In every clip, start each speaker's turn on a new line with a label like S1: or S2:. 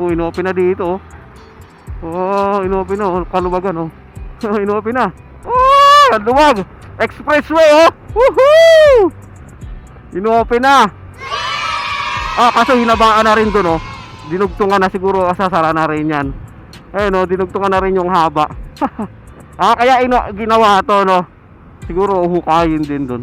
S1: Oh, inopen na dito. Oh, oh inopen na. Oh, kaluwagan oh. inopen na. Oh, ang luwag. Expressway oh. Woohoo! Inopen na. Ah, kaso hinabaan na rin doon oh. Dinugtungan na siguro sasara na rin yan. Ayun oh, dinugtungan na rin yung haba. ah, kaya ino ginawa to no. Siguro hukayin din doon.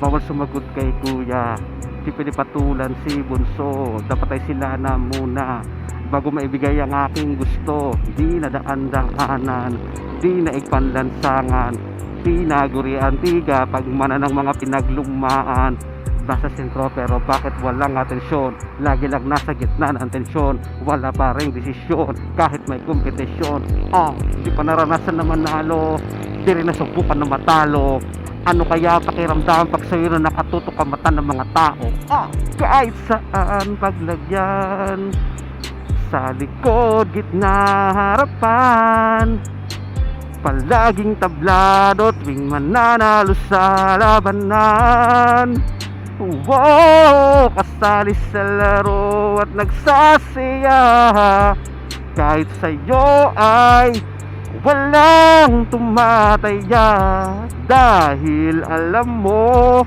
S1: Bawal sumagot kay kuya. Di pwede patulan si Bunso. Dapat ay sila na muna. Bago maibigay ang aking gusto Di nadaan-daanan Di naigpanlansangan Di nagurian tiga Pagmana ng mga pinaglumaan. Nasa sentro pero bakit walang atensyon? Lagi lang nasa gitna ng tensyon Wala pa rin desisyon Kahit may kompetisyon. Oh, di pa naranasan na manalo. Di rin nasubukan na matalo ano kaya pakiramdam pag sa'yo na nakatutok ang mata ng mga tao? Ah, kahit saan paglagyan Sa likod, gitna, harapan. Palaging tablado tuwing mananalo sa labanan. Wow, kasali sa laro at nagsasaya Kahit sa'yo ay walang tumataya dahil alam mo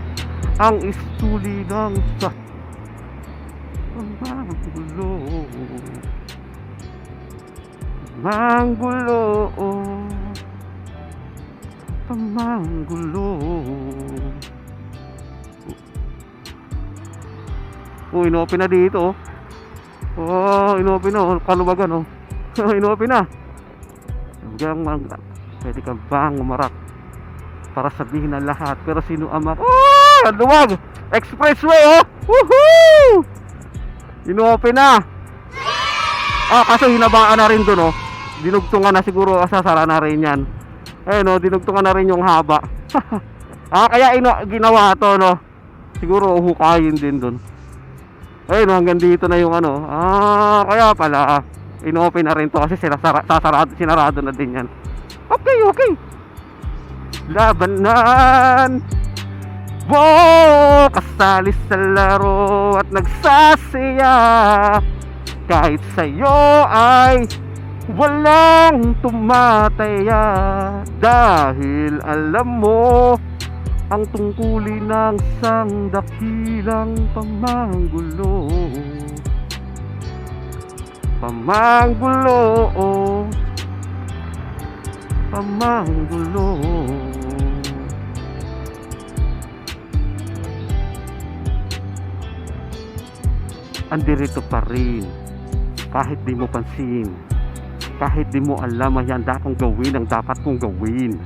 S1: ang istuli ng sa manggulo manggulo pamanggulo Oh, inopen na dito. Oh, inopen na. Oh, kaluwagan, oh. inopen na. Hanggang mag... Pwede ka bang umarap para sabihin na lahat. Pero sino ama? Oh! Ang luwag! Expressway, oh! Woohoo! Inopen na! Ah, kaso hinabaan na rin doon, oh. Dinugtungan na siguro, sasara na rin yan. Ayun, oh, dinugtungan na rin yung haba. ah, kaya ino, ginawa to, no? Siguro hukayin din doon. Ayun, oh, hanggang dito na yung ano. Ah, kaya pala, ah, inopen na rin to kasi sinasara, sasarado, sinarado na din yan. Okay, okay. Labanan. Wow, kasali sa laro at nagsasaya Kahit sa'yo ay walang tumataya Dahil alam mo ang tungkulin ng sang dakilang pamanggulo Pamanggulo. Pamanggulo. Andirito pa rin. Kahit di mo pansin Kahit di mo alam ay handa kong gawin ang dapat kong gawin.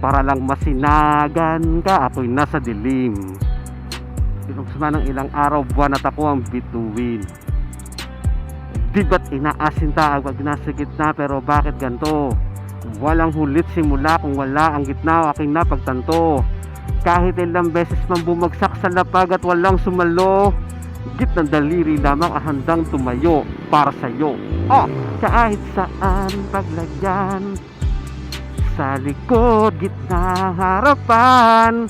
S1: Para lang masinagan ka ako'y nasa dilim. Pinugsama ng ilang araw buwan at ako ang bituin Di ba't inaasin ta pag nasa gitna? Pero bakit ganto? Walang hulit simula kung wala ang gitna aking napagtanto. Kahit ilang beses man bumagsak sa lapag at walang sumalo Git ng daliri lamang ang handang tumayo para sa'yo. Oh, kahit saan paglagyan Sa likod, gitna, harapan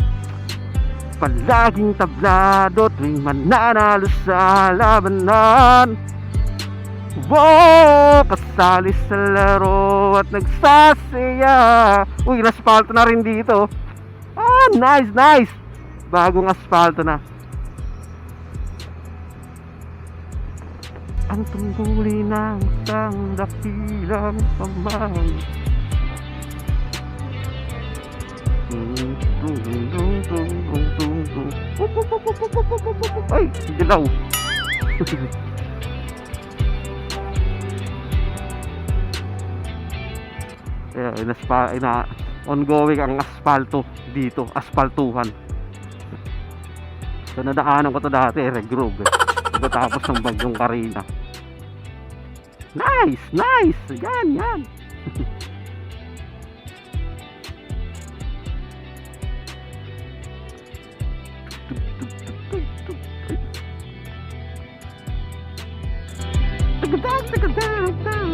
S1: Palaging tablado tuwing mananalo sa labanan Wow! Kasali sa laro at nagsasaya. Uy, naspalto na rin dito. Ah, nice, nice. Bagong asfalto na. Ang tungguli ng isang dakilang pamang Tung, tung, Kaya inaspa, ina, ongoing ang asfalto dito, asfaltuhan. So nadaanan ko to dati, Red Grove. Eh. Pagkatapos ng bagyong Karina. Nice, nice. Yan, yan. Tagadang, tagadang, tang.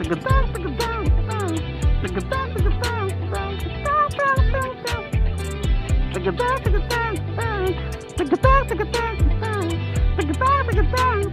S1: Tagadang, tagadang, Take Big bang, a bang, big bang, big bang, a bang, big bang, big bang, a bang.